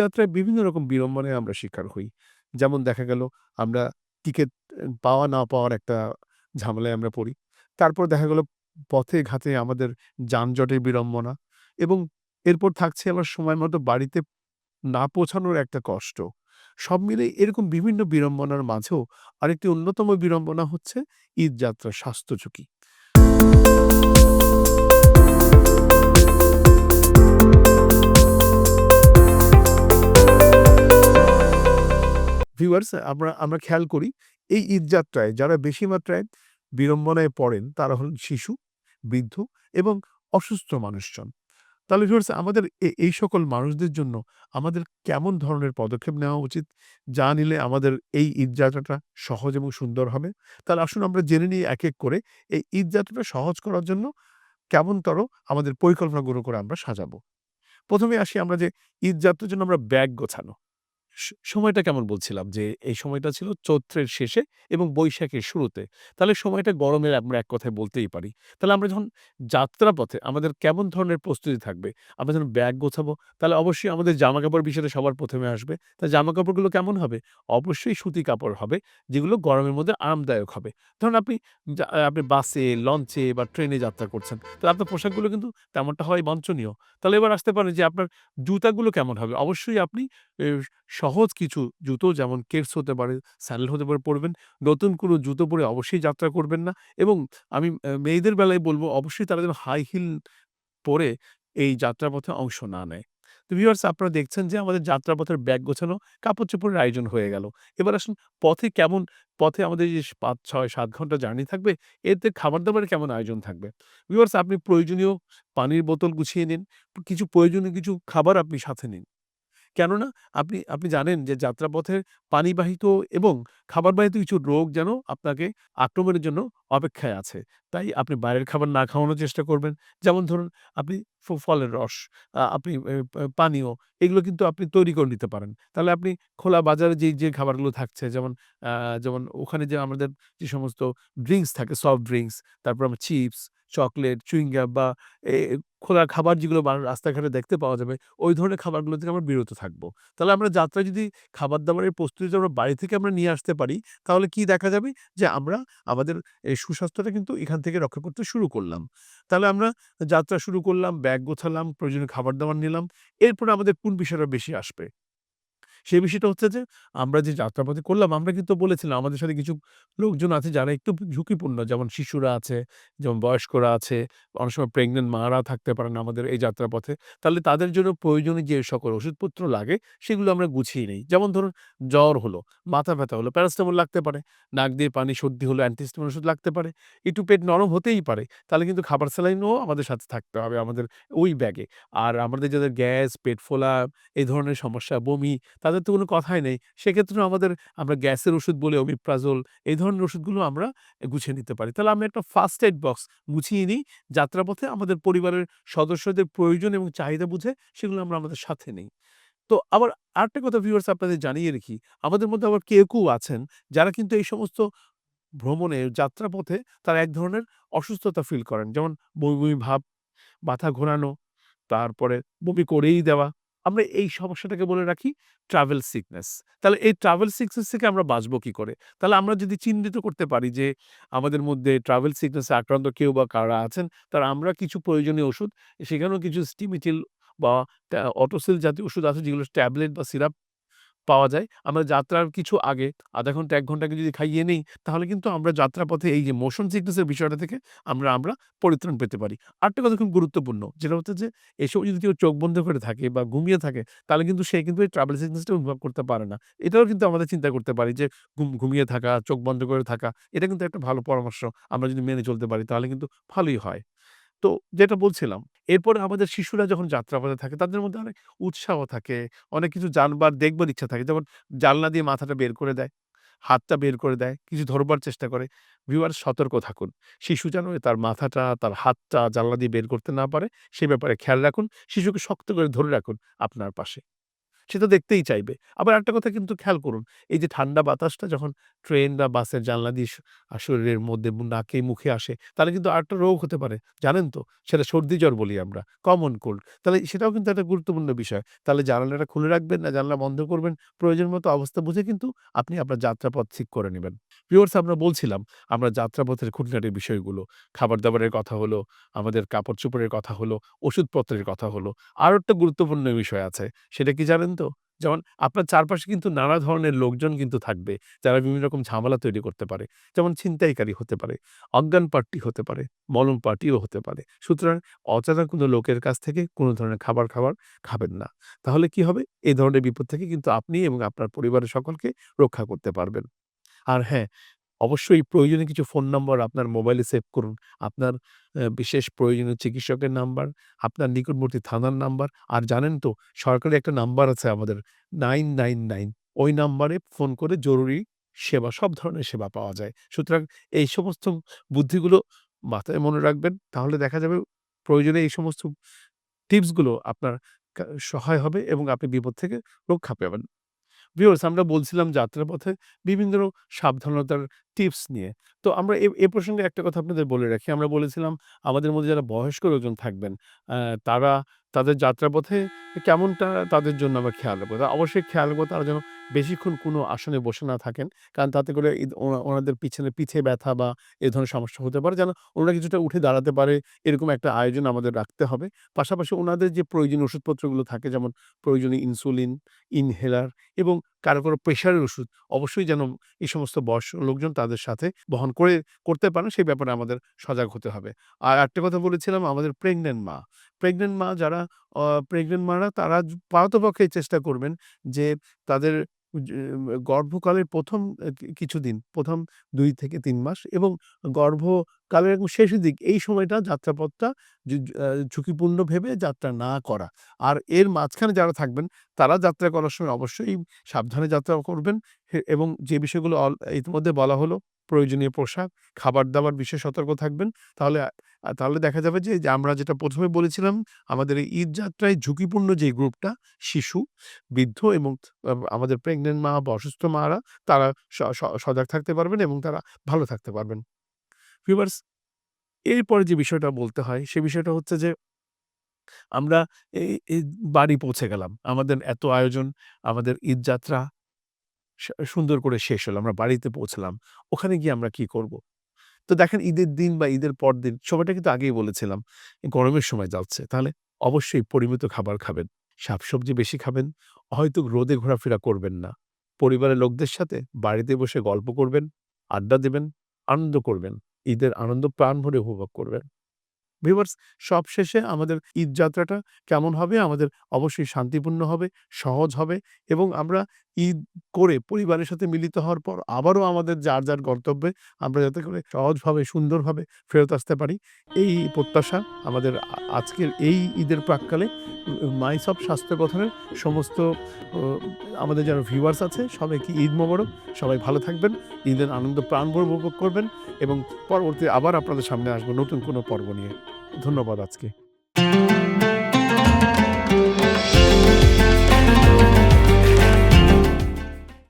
যাত্রায় বিভিন্ন রকম বিড়ম্বনায় আমরা শিকার হই। যেমন দেখা গেল, আমরা টিকেট পাওয়া না পাওয়ার একটা ঝামেলায় আমরা পড়ি। তারপর দেখা গেল, পথে ঘাতে আমাদের যানজটের বিড়ম্বনা এবং এরপর থাকছে আবার সময় মতো বাড়িতে না পৌঁছানোর একটা কষ্ট। সব মিলিয়ে এরকম বিভিন্ন বিড়ম্বনার মাঝেও আরেকটি অন্যতম বিড়ম্বনা হচ্ছে ঈদ যাত্রার স্বাস্থ্য ঝুঁকি। ভিউয়ার্স আমরা আমরা খেয়াল করি এই ঈদ যাত্রায় যারা বেশি মাত্রায় বিড়ম্বনায় পড়েন তারা হলেন শিশু, বৃদ্ধ এবং অসুস্থ মানুষজন। তাহলে ভিউয়ার্স আমাদের এই সকল মানুষদের জন্য আমাদের কেমন ধরনের পদক্ষেপ নেওয়া উচিত? যা নিলে আমাদের এই ঈদ যাত্রাটা সহজ এবং সুন্দর হবে? তাহলে আসুন আমরা জেনে নিই এক, এক করে এই ঈদ যাত্রাটা সহজ করার জন্য কেমনতর আমাদের পরিকল্পনাগুলো করে আমরা সাজাবো। প্রথমে আসি আমরা যে ঈদ যাত্রার জন্য আমরা ব্যাগ গোছানো। সময়টা কেমন বলছিলাম যে এই সময়টা ছিল চৈত্রের শেষে এবং বৈশাখের শুরুতে। তাহলে সময়টা গরমের আমরা এক কথায় বলতেই পারি। তাহলে আমরা যখন যাত্রাপথে আমাদের কেমন ধরনের প্রস্তুতি থাকবে? আমরা যখন ব্যাগ গোছাবো তাহলে অবশ্যই আমাদের জামাকাপড় বিষয়টা সবার ১ম এ আসবে। তা জামাকাপড়গুলো কেমন হবে? অবশ্যই সুতি কাপড় হবে যেগুলো গরমের মধ্যে আরামদায়ক হবে। ধরুন আপনি আপনি বাসে, লঞ্চে বা ট্রেনে যাত্রা করছেন। তাহলে আপনার পোশাকগুলো কিন্তু তেমনটা হওয়াই বাঞ্ছনীয়। তাহলে এবার আসতে পারে যে আপনার জুতাগুলো কেমন হবে? অবশ্যই আপনি সহজ কিছু জুতো যেমন কেডস হতে পারে, স্যান্ডেল হতে পারে পরবেন। নতুন কোনো জুতো পরে অবশ্যই যাত্রা করবেন না এবং আমি মেয়েদের বেলায় বলব অবশ্যই তারা যেন হাই হিল পরে এই যাত্রাপথে অংশ না নেয়। তো ভিউয়ার্স আপনারা দেখছেন যে আমাদের যাত্রাপথের ব্যাগ গোছানো, কাপড়-চোপড়ের আয়োজন হয়ে গেল। এবার আসুন পথে কেমন পথে আমাদের যে ৫, ৬, ৭ ঘণ্টা জার্নি থাকবে এতে খাবার-দাবারের কেমন আয়োজন থাকবে? ভিউয়ার্স আপনি প্রয়োজনীয় পানির বোতল গুছিয়ে নিন। কিছু প্রয়োজনীয় কিছু খাবার আপনি সাথে নিন। কেননা আপনি আপনি জানেন যে যাত্রাপথের পানিবাহিত এবং খাবারবাহিত কিছু রোগ যেন আপনাকে আক্রমণের জন্য অপেক্ষায় আছে। তাই আপনি বাইরের খাবার না খাওয়ানোর চেষ্টা করবেন। যেমন ধরুন আপনি ফলের রস, আপনি পানীয় এগুলো কিন্তু আপনি তৈরি করে নিতে পারেন। তাহলে আপনি খোলা বাজারে যেই যে খাবারগুলো থাকছে যেমন যেমন ওখানে যে আমাদের যে সমস্ত ড্রিঙ্কস থাকে সফট ড্রিঙ্কস তারপর আমার চিপস, চকলেট, চুইং গাম বা খোলা খাবার যেগুলো রাস্তাঘাটে দেখতে পাওয়া যাবে, ওই ধরনের খাবারগুলো থেকে আমরা বিরত থাকব। তাহলে আমরা যাত্রা যদি খাবার-দাবারের প্রস্তুতি আমরা বাড়ি থেকে আমরা নিয়ে আসতে পারি, তাহলে কি দেখা যাবে? যে আমরা আমাদের এই সুস্বাস্থ্যটা কিন্তু এখান থেকে রক্ষা করতে শুরু করলাম। তাহলে আমরা যাত্রা শুরু করলাম, ব্যাগ গোছালাম, প্রয়োজনীয় খাবার-দাবার নিলাম। এরপরে আমাদের কোন বিষয়টা বেশি আসবে? সেই বিষয়টা হচ্ছে যে আমরা যে যাত্রাপথে করলাম আমরা কিন্তু বলেছিলাম আমাদের সাথে কিছু লোকজন আছে যারা একটু ঝুঁকিপূর্ণ যেমন শিশুরা আছে, যেমন বয়স্করা আছে, অনেক সময় প্রেগনেন্ট মারা থাকতে পারেন আমাদের এই যাত্রাপথে। তাহলে তাদের জন্য প্রয়োজনীয় যে সকল ওষুধপত্র লাগে সেগুলো আমরা গুছিয়ে নিই যেমন ধরুন জ্বর হলো, মাথা ব্যথা হলো, প্যারাসিটামল লাগতে পারে। নাক দিয়ে পানি, সর্দি হলো অ্যান্টিহিস্টামিন ওষুধ লাগতে পারে। একটু পেট নরম হতেই পারে। তাহলে কিন্তু খাবার স্যালাইনও আমাদের সাথে থাকতে হবে আমাদের ওই ব্যাগে। আর আমাদের যাদের গ্যাস, পেট ফোলা এই ধরনের সমস্যা, বমি তাদের তো কোনো কথাই নেই। সেক্ষেত্রেও আমাদের আমরা গ্যাসের ওষুধ বলে ওমিপ্রাজোল এই ধরনের ওষুধগুলো আমরা গুছিয়ে নিতে পারি। তাহলে আমরা একটা ফার্স্ট এইড বক্স গুছিয়ে নিই। যাত্রাপথে আমাদের পরিবারের সদস্যদের প্রয়োজন এবং চাহিদা বুঝে সেগুলো আমরা আমাদের সাথে নেই। তো আবার আরেকটা কথা ভিউয়ার্স আপনাদের জানিয়ে রাখি, আমাদের মধ্যে আবার কেউ, কেউ আছেন যারা কিন্তু এই সমস্ত ভ্রমণে যাত্রাপথে তারা এক ধরনের অসুস্থতা ফিল করেন। যেমন বমি, বমি ভাব, মাথা ঘোরানো, তারপরে বমি করেই দেওয়া। আমরা এই সমস্যাটাকে বলে রাখি ট্রাভেল সিকনেস। তাহলে এই ট্রাভেল সিকনেস থেকে আমরা বাঁচবো কি করে? তাহলে আমরা যদি চিহ্নিত করতে পারি যে আমাদের মধ্যে ট্রাভেল সিকনেসে আক্রান্ত কেউ বা কারা আছেন, তার আমরা কিছু প্রয়োজনীয় ওষুধ সেখানেও কিছু স্টিমিটিল বা অটোসিল জাতীয় ওষুধ আছে যেগুলো ট্যাবলেট বা সিরাপ পাওয়া যায়। আমরা যাত্রার কিছু আগে ০.৫ ঘণ্টা এক ঘণ্টা আগে যদি খাইয়ে নেই, তাহলে কিন্তু আমরা যাত্রাপথে এই যে মোশন সিকনেস এর বিষয়টা থেকে আমরা আমরা পরিত্রাণ পেতে পারি। আরেকটা কথা খুব গুরুত্বপূর্ণ যেটা হচ্ছে যে এসব যদি কেউ চোখ বন্ধ করে থাকে বা ঘুমিয়ে থাকে, তাহলে কিন্তু সে কিন্তু এই ট্রাভেল সিকনেসটা অনুভব করতে পারে না। এটাও কিন্তু আমাদের চিন্তা করতে পারি যে ঘুম ঘুমিয়ে থাকা, চোখ বন্ধ করে থাকা এটা কিন্তু একটা ভালো পরামর্শ। আমরা যদি মেনে চলতে পারি তাহলে কিন্তু ভালোই হয়। তো যেটা বলছিলাম, এরপরে আমাদের শিশুরা যখন যাত্রাপথে থাকে তাদের মধ্যে অনেক উৎসাহ থাকে, অনেক কিছু জানবার দেখবার ইচ্ছা থাকে। যেমন জানলা দিয়ে মাথাটা বের করে দেয়, হাতটা বের করে দেয়, কিছু ধরবার চেষ্টা করে। ভিউয়ার সতর্ক থাকুন। শিশু যেন তার মাথাটা, তার হাতটা জানলা দিয়ে বের করতে না পারে সে ব্যাপারে খেয়াল রাখুন। শিশুকে শক্ত করে ধরে রাখুন আপনার পাশে। সে তো দেখতেই চাইবে। আবার একটা কথা কিন্তু খেয়াল করুন, এই যে ঠান্ডা বাতাসটা যখন ট্রেন বা বাসের জানলা দিয়ে শরীরের মধ্যে নাকে মুখে আসে, তাহলে কিন্তু আরেকটা রোগ হতে পারে। জানেন তো? সেটা সর্দি জ্বর বলি আমরা, কমন কোল্ড। তাহলে সেটাও কিন্তু একটা গুরুত্বপূর্ণ বিষয়। তাহলে জানালাটা খুলে রাখবেন না জানালা বন্ধ করবেন, প্রয়োজন মতো অবস্থা বুঝে কিন্তু আপনি আপনার যাত্রাপথ ঠিক করে নেবেন ভিউয়ার্স আমরা বলছিলাম, আমরা যাত্রাপথের খুঁটিনাটি বিষয়গুলো, খাবার-দাবারের কথা হলো, আমাদের কাপড়-চোপড়ের কথা হলো, ওষুধপত্রের কথা হলো। আরও একটা গুরুত্বপূর্ণ বিষয় আছে। সেটা কি জানেন তো? যেমন আপনার চারপাশে কিন্তু নানা ধরনের লোকজন কিন্তু থাকবে, যারা বিভিন্ন রকম ঝামেলা তৈরি করতে পারে। যেমন ছিনতাইকারী হতে পারে, অজ্ঞান পার্টি হতে পারে, মলম পার্টিও হতে পারে। সুতরাং অচেনা কোনো লোকের কাছ থেকে কোনো ধরনের খাবার, খাবার খাবেন না। তাহলে কি হবে? এই ধরনের বিপদ থেকে কিন্তু আপনি এবং আপনার পরিবারের সকলকে রক্ষা করতে পারবেন। আর হ্যাঁ, অবশ্যই প্রয়োজনীয় কিছু ফোন নম্বর আপনার মোবাইলে সেভ করুন। আপনার বিশেষ প্রয়োজনীয় চিকিৎসকের নাম্বার, আপনার নিকটবর্তী থানার নাম্বার। আর জানেন তো সরকারি একটা নাম্বার আছে আমাদের 999 ওই নাম্বারে ফোন করে জরুরি সেবা, সব ধরনের সেবা পাওয়া যায়। সুতরাং এই সমস্ত বুদ্ধিগুলো মাথায় মনে রাখবেন। তাহলে দেখা যাবে প্রয়োজনে এই সমস্ত টিপসগুলো আপনার সহায় হবে এবং আপনি বিপদ থেকে রক্ষা পাবেন। ভিউয়ার্স আমরা বলছিলাম যাত্রাপথে বিভিন্ন সাবধানতার টিপস নিয়ে। তো আমরা এ প্রসঙ্গে একটা কথা আপনাদের বলে রাখি। আমরা বলেছিলাম আমাদের মধ্যে যারা বয়স্ক লোকজন থাকবেন, তারা তাদের যাত্রাপথে কেমনটা তাদের জন্য আমরা খেয়াল রাখব। অবশ্যই খেয়াল রাখব তারা যেন বেশিক্ষণ কোনো আসনে বসে না থাকেন। কারণ তাতে করে ওনাদের পিছনে পিঠে ব্যথা বা এ ধরনের সমস্যা হতে পারে। যেন ওনারা কিছুটা উঠে দাঁড়াতে পারে এরকম একটা আয়োজন আমাদের রাখতে হবে। পাশাপাশি ওনাদের যে প্রয়োজনীয় ওষুধপত্রগুলো থাকে যেমন প্রয়োজনীয় ইনসুলিন, ইনহেলার এবং কারও, কারও প্রেশারের ওষুধ অবশ্যই যেন এই সমস্ত বয়স্ক লোকজন তাদের সাথে বহন করে করতে পারেন সেই ব্যাপারে আমাদের সজাগ হতে হবে। আর আরেকটা কথা বলেছিলাম আমাদের প্রেগন্যান্ট মা। প্রেগন্যান্ট মা যারা অ প্রেগন্যান্ট মারা তারা য পারতপক্ষে চেষ্টা করবেন যে তাদের গর্ভকালের ১ম এ, কি, কিছুদিন ১ম ২ থেকে তিন মাস এবং গর্ভকালের একদম শেষের দিক, এই সময়টা যাত্রাপথটা ঝুঁকিপূর্ণ ভেবে যাত্রা না করা। আর এর মাঝখানে যারা থাকবেন, তারা যাত্রা করার সময় অবশ্যই সাবধানে যাত্রা করবেন এবং যে বিষয়গুলো ইতিমধ্যে বলা হলো প্রয়োজনীয় পোশাক, খাবার-দাবার বিষয়ে সতর্ক থাকবেন। তাহলে তাহলে দেখা যাবে যে, আমরা যেটা প্রথমে বলেছিলাম আমাদের এই ঈদ যাত্রায় ঝুঁকিপূর্ণ যে গ্রুপটা শিশু, বৃদ্ধ এবং আমাদের প্রেগনেন্ট মা বা অসুস্থ মারা তারা সজাগ থাকতে পারবেন এবং তারা ভালো থাকতে পারবেন। ভিউয়ার্স এরপরে যে বিষয়টা বলতে হয় সে বিষয়টা হচ্ছে যে আমরা এই বাড়ি পৌঁছে গেলাম। আমাদের এত আয়োজন, আমাদের ঈদ যাত্রা সুন্দর করে শেষ হলো। আমরা বাড়িতে পৌঁছলাম। ওখানে গিয়ে আমরা কি করব? তো দেখেন ঈদের দিন বা ঈদের পরদিন সবাইটা কিন্তু আগেই বলেছিলাম গরমের সময় যাচ্ছে। তাহলে অবশ্যই পরিমিত খাবার খাবেন। শাকসবজি বেশি খাবেন। হয়তো রোদে ঘোরাফেরা করবেন না। পরিবারের লোকদের সাথে বাড়িতে বসে গল্প করবেন, আড্ডা দেবেন আনন্দ করবেন। ঈদের আনন্দ প্রাণ ভরে উপভোগ করবেন। ভিউয়ার্স সবশেষে আমাদের ঈদ যাত্রাটা কেমন হবে? আমাদের অবশ্যই শান্তিপূর্ণ হবে, সহজ হবে এবং আমরা ঈদ করে পরিবারের সাথে মিলিত হওয়ার পর আবারও আমাদের যার, যার গন্তব্যে আমরা যাতে করে সহজভাবে সুন্দরভাবে ফেরত আসতে পারি। এই প্রত্যাশা আমাদের আজকের এই ঈদের প্রাক্কালে মাইসব স্বাস্থ্য গঠনের সমস্ত আমাদের যারা ভিউয়ার্স আছে সবাইকে ঈদ মোবারক। সবাই ভালো থাকবেন। ঈদের আনন্দ প্রাণভরে উপভোগ করবেন এবং পরবর্তী আবার আপনাদের সামনে আসব নতুন কোনো পর্ব নিয়ে। ধন্যবাদ আজকে।